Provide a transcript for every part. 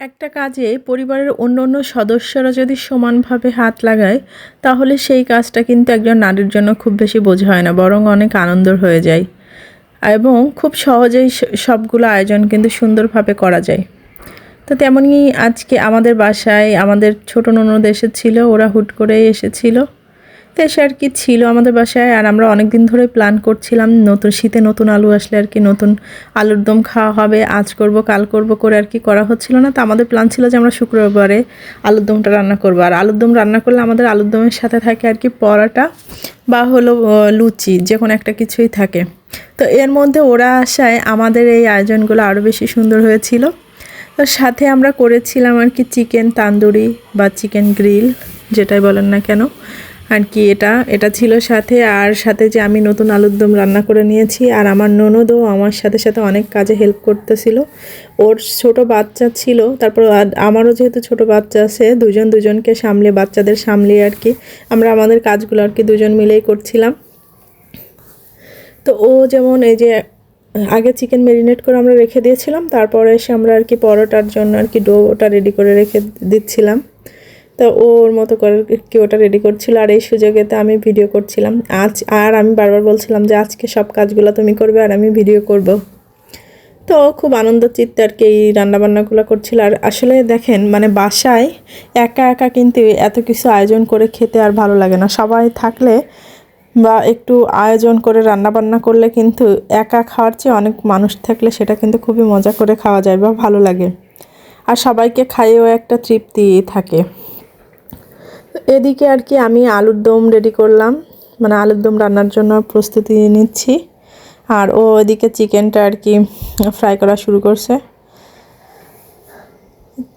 একটা কাজে পরিবারের অন্য অন্য সদস্যরা যদি সমানভাবে হাত লাগায়, তাহলে সেই কাজটা কিন্তু একজন নারীর জন্য খুব বেশি বোঝা হয় না, বরং অনেক আনন্দর হয়ে যায়। এবং খুব সহজেই সবগুলো আয়োজন কিন্তু সুন্দরভাবে করা যায়। তো তেমনই আজকে আমাদের বাসায় আমাদের ছোটো ননদ এসেছিল, ওরা হুট করেই এসেছিল। তো এসে আর কি ছিল আমাদের বাসায়, আর আমরা অনেক দিন ধরে প্ল্যান করছিলাম নতুন, শীতে নতুন আলু আসলে আর কি নতুন আলুর দম খাওয়া হবে, আজ করব, কাল করব করে আর কি করা হচ্ছিল না। তো আমাদের প্ল্যান ছিল যে আমরা শুক্রবারে আলুর দমটা রান্না করব। আর আলুর দম রান্না করলে আমাদের আলুর দমের সাথে থাকে আর কি পরোটা বা হলো লুচি, যে কোনো একটা কিছুই থাকে। তো এর মধ্যে ওরা আসায় আমাদের এই আয়োজনগুলো আরও বেশি সুন্দর হয়েছিল। তো সাথে আমরা করেছিলাম আর কি চিকেন তান্দুরি বা চিকেন গ্রিল, যেটাই বলেন না কেন। আর কি এটা? এটা ছিল সাথে, আর সাথে যে আমি নতুন আলুর দম রান্না করে নিয়েছি, আর আমার ননদও আমার সাথে সাথে অনেক কাজে হেল্প করতেছিল। ওর ছোট বাচ্চা ছিল, তারপর আমারও যেহেতু ছোট বাচ্চা আছে, দুজন দুজনকে সামলে, বাচ্চাদের সামলে আর কি, আমরা আমাদের কাজগুলো আর কি দুজন মিলেই করছিলাম। তো ও যেমন এই যে আগে চিকেন ম্যারিনেট করে আমরা রেখে দিয়েছিলাম, তারপরে এসে আমরা আর কি পরোটার জন্য আর কি ডোটা রেডি করে রেখে দিচ্ছিলাম। তো ওর মতো করে কি ওটা রেডি করছিল আর এই সুযোগেতে আমি ভিডিও করছিলাম। আজ আর আমি বারবার বলছিলাম যে আজকে সব কাজগুলো তুমি করবে আর আমি ভিডিও করব। তো খুব আনন্দ চিত্তে আর কি এই রান্নাবান্নাগুলো করছিল। আর আসলে দেখেন মানে বাসায় একা একা কিন্তু এত কিছু আয়োজন করে খেতে আর ভালো লাগে না। সবাই থাকলে বা একটু আয়োজন করে রান্নাবান্না করলে কিন্তু একা খাওয়ার চেয়ে অনেক মানুষ থাকলে সেটা কিন্তু খুবই মজা করে খাওয়া যায় বা ভালো লাগে। আর সবাইকে খাইয়েও একটা তৃপ্তি থাকে। এদিকে আর কি আমি আলুর দম রেডি করলাম। মানে আলুর দম রান্নার জন্য প্রস্তুতি নিচ্ছি। আর ও এদিকে চিকেনটা আর কি ফ্রাই করা শুরু করছে।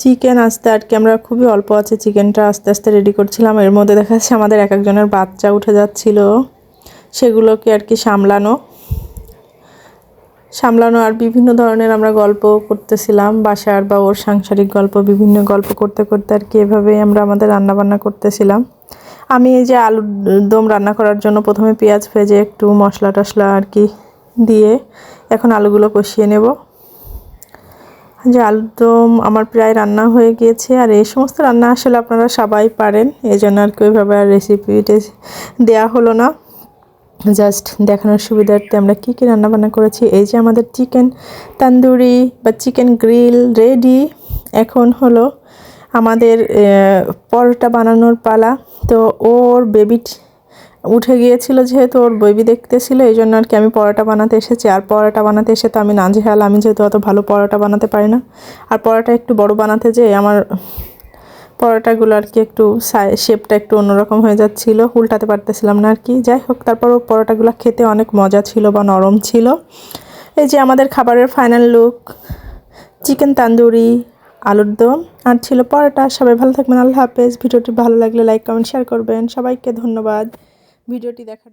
চিকেন আস্তে আর কি আমরা খুবই অল্প আছে, চিকেনটা আস্তে আস্তে রেডি করছিলাম। এর মধ্যে দেখা যাচ্ছে আমাদের এক একজনের বাচ্চা উঠে যাচ্ছিল। সেগুলোকে আর কি সামলানো। সামলানো আর বিভিন্ন ধরনের আমরা গল্প করতেছিলাম, বাসার বা ওর সাংসারিক গল্প, বিভিন্ন গল্প করতে করতে আর কি এভাবেই আমরা আমাদের রান্নাবান্না করতেছিলাম। আমি এই যে আলুর দম রান্না করার জন্য প্রথমে পেঁয়াজ ভেজে একটু মশলা টশলা আর কি দিয়ে এখন আলুগুলো কষিয়ে নেব। যে আলুর দম আমার প্রায় রান্না হয়ে গিয়েছে আর এই সমস্ত রান্না আসলে আপনারা সবাই পারেন এই জন্য আর কি ওইভাবে আর রেসিপি দেওয়া হলো না। জাস্ট দেখানোর সুবিধার্থে আমরা কী কী রান্নাবান্না করেছি? এই যে আমাদের চিকেন তান্দুরি বা চিকেন গ্রিল রেডি। এখন হলো আমাদের পরোটা বানানোর পালা। তো ওর বেবি উঠে গিয়েছিল যেহেতু ওর বেবি দেখতেছিল, এই জন্য আর কি আমি পরোটা বানাতে এসেছি। আর পরোটা বানাতে এসে তো আমি নাজেহাল। আমি যেহেতু অত ভালো পরোটা বানাতে পারি না। আর পরোটা একটু বড় বানাতে যেয়ে আমার পরোটাগুলো আর কি একটু শেপটা একটু অন্যরকম হয়ে যাচ্ছিল, উল্টাতে পারতেছিলাম না আর কি। যাই হোক, তারপরও পরোটাগুলো খেতে অনেক মজা ছিল বা নরম ছিল। এই যে আমাদের খাবারের ফাইনাল লুক চিকেন তান্দুরি আলুর দম, আর ছিল পরোটা। সবাই ভালো থাকবেন, আল্লাহ হাফেজ। ভিডিওটি ভালো লাগলে লাইক কমেন্ট শেয়ার করবেন। সবাইকে ধন্যবাদ। ভিডিওটি দেখার